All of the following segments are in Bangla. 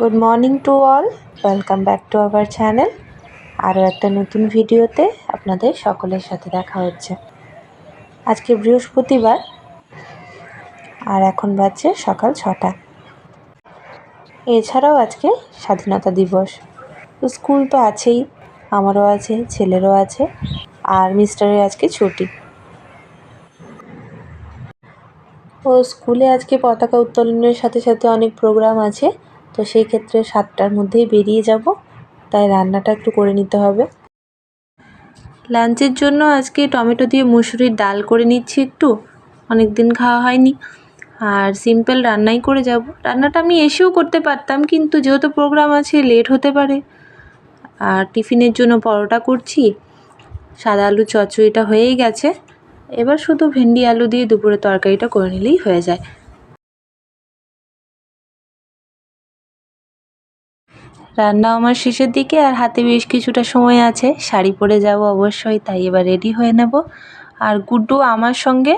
Good morning to all welcome back to our channel আরও একটা নতুন ভিডিওতে আপনাদের সকলের সাথে দেখা হচ্ছে। আজকে বৃহস্পতিবার আর এখন বাজছে সকাল ছটা। এছাড়াও আজকে স্বাধীনতা দিবস। স্কুল তো আছেই, আমারও আছে, ছেলেরও আছে, আর মিস্টারের আজকে ছুটি। ও স্কুলে আজকে পতাকা উত্তোলনের সাথে সাথে অনেক প্রোগ্রাম আছে। তো সেই ক্ষেত্রে সাতটার মধ্যেই বেরিয়ে যাব। তাই রান্নাটা একটু করে নিতে হবে। লাঞ্চের জন্য আজকে টমেটো দিয়ে মুসুরির ডাল করে নিচ্ছি একটু। অনেক দিন খাওয়া হয়নি। আর সিম্পল রান্নাই করে যাব। রান্নাটা আমি এসেও করতে পারতাম, কিন্তু যেহেতু প্রোগ্রাম আছে, লেট হতে পারে। আর টিফিনের জন্য পরোটা করছি। সাদা আলু চচ্চড়িটা হয়েই গেছে। এবার শুধু ভেন্ডি আলু দিয়ে দুপুরে তরকারিটা করে নিলেই হয়ে যায়। রান্না আমার শেষের দিকে আর হাতে বেশ কিছুটা সময় আছে। শাড়ি পরে যাব অবশ্যই, তাই এবার রেডি হয়ে নেব। আর গুড্ডু আমার সঙ্গে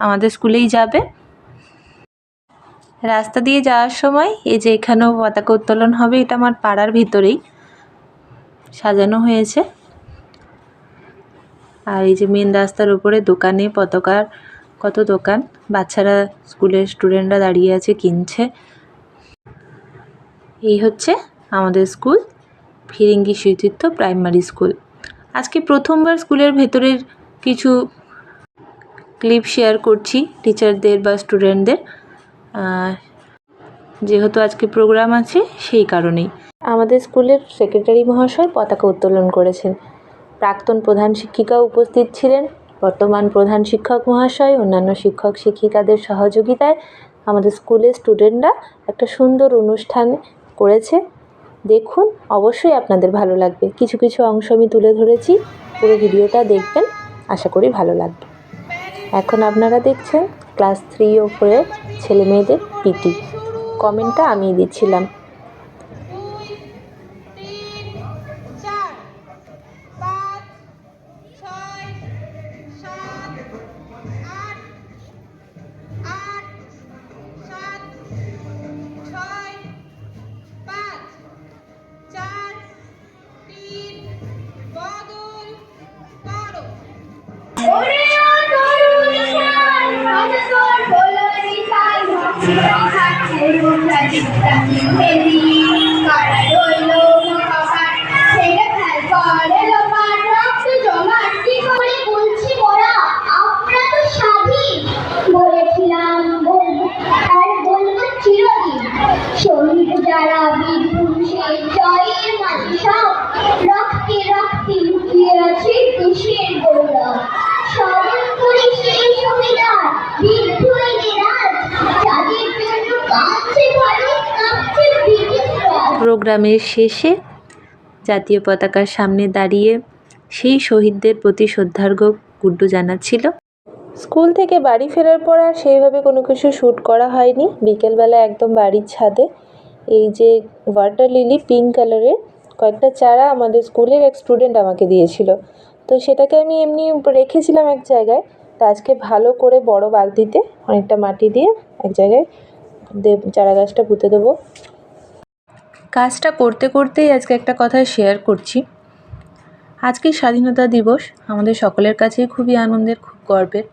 আমাদের স্কুলেই যাবে। রাস্তা দিয়ে যাওয়ার সময় এই যে এখানেও পতাকা উত্তোলন হবে, এটা আমার পাড়ার ভিতরেই সাজানো হয়েছে। আর এই যে মেন রাস্তার উপরে দোকানে পতাকার কত দোকান, বাচ্চারা স্কুলের স্টুডেন্টরা দাঁড়িয়ে আছে, কিনছে। এই হচ্ছে আমাদের school, Phiringi Shritirtha primary school. আজকে প্রথমবার স্কুলের ভেতরের কিছু ক্লিপ শেয়ার করছি টিচারদের বা স্টুডেন্টদের। যেহেতু আজকে প্রোগ্রাম আছে, সেই কারণেই। আমাদের স্কুলের সেক্রেটারি মহাশয় পতাকা উত্তোলন করেছেন। প্রাক্তন প্রধান শিক্ষিকা উপস্থিত ছিলেন। বর্তমান প্রধান শিক্ষক মহাশয়, অন্যান্য শিক্ষক শিক্ষিকাদের সহযোগিতায় আমাদের স্কুলের স্টুডেন্টরা একটা সুন্দর অনুষ্ঠান করেছে। দেখুন, অবশ্যই আপনাদের ভালো লাগবে। কিছু কিছু অংশ আমি তুলে ধরেছি, পুরো ভিডিওটা দেখবেন, আশা করি ভালো লাগবে। এখন আপনারা দেখছেন, ক্লাস থ্রি ও ফোরের ছেলে মেয়েদের পিটি। কমেন্টটা আমি দিচ্ছিলাম। আর বলব চিরদিন। শহীদ যারা বীর পুরুষের জয়ের প্রোগ্রামের শেষে জাতীয় পতাকার সামনে দাঁড়িয়ে সেই শহীদদের প্রতি শ্রদ্ধার্ঘ্য গুড্ডু জানাচ্ছিল। স্কুল থেকে বাড়ি ফেরার পর আর সেইভাবে কোনো কিছু শ্যুট করা হয়নি। বিকেলবেলা একদম বাড়ির ছাদে। এই যে ওয়াটার লিলি পিঙ্ক কালারের কয়েকটা চারা আমাদের স্কুলের এক স্টুডেন্ট আমাকে দিয়েছিল। তো সেটাকে আমি এমনি রেখেছিলাম এক জায়গায়। তো আজকে ভালো করে বড় বালতিতে অনেকটা মাটি দিয়ে এক জায়গায় চারা গাছটা পুঁতে দেবো। কাজটা করতে করতেই আজকে একটা কথা শেয়ার করছি। আজকে স্বাধীনতা দিবস, আমাদের সকলের কাছেই খুবই আনন্দের, খুব গর্বের।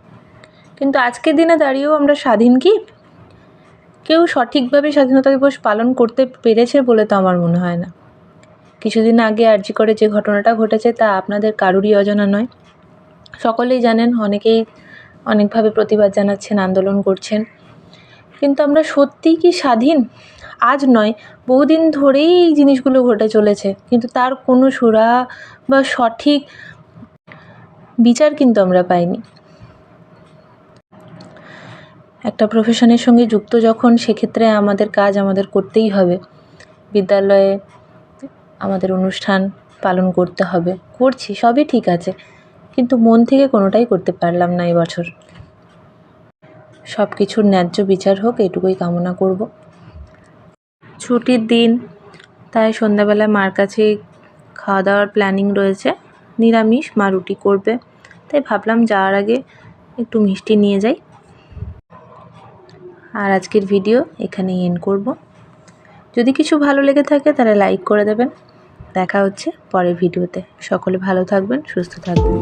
কিন্তু আজকের দিনে দাঁড়িয়েও আমরা স্বাধীন কি? কেউ সঠিকভাবে স্বাধীনতা দিবস পালন করতে পেরেছে বলে তো আমার মনে হয় না। কিছুদিন আগে আরজি করে যে ঘটনাটা ঘটেছে তা আপনাদের কারুরই অজানা নয়। সকলেই জানেন, অনেকেই অনেকভাবে প্রতিবাদ জানাচ্ছেন, আন্দোলন করছেন। কিন্তু আমরা সত্যিই কি স্বাধীন? আজ নয়, বহুদিন ধরেই এই জিনিসগুলো ঘটে চলেছে। কিন্তু তার কোনো সুরা বা সঠিক বিচার কিন্তু আমরা পাইনি। একটা প্রফেশনের সঙ্গে যুক্ত যখন, সেক্ষেত্রে আমাদের কাজ আমাদের করতেই হবে। বিদ্যালয়ে আমাদের অনুষ্ঠান পালন করতে হবে। করছি, সবই ঠিক আছে। কিন্তু মন থেকে কোনোটাই করতে পারলাম না এবছর সব কিছুর ন্যায্য বিচার হোক, এটুকুই কামনা করব। ছুটির দিন, তাই সন্ধ্যাবেলায় মার কাছে খাওয়া দাওয়ার প্ল্যানিং রয়েছে। নিরামিষ, মা রুটি করবে। তাই ভাবলাম যাওয়ার আগে একটু মিষ্টি নিয়ে যাই। আর আজকের ভিডিও এখানেই এন্ড করব। যদি কিছু ভালো লেগে থাকে তাহলে লাইক করে দেবেন। দেখা হচ্ছে পরের ভিডিওতে সকলে ভালো থাকবেন, সুস্থ থাকবেন।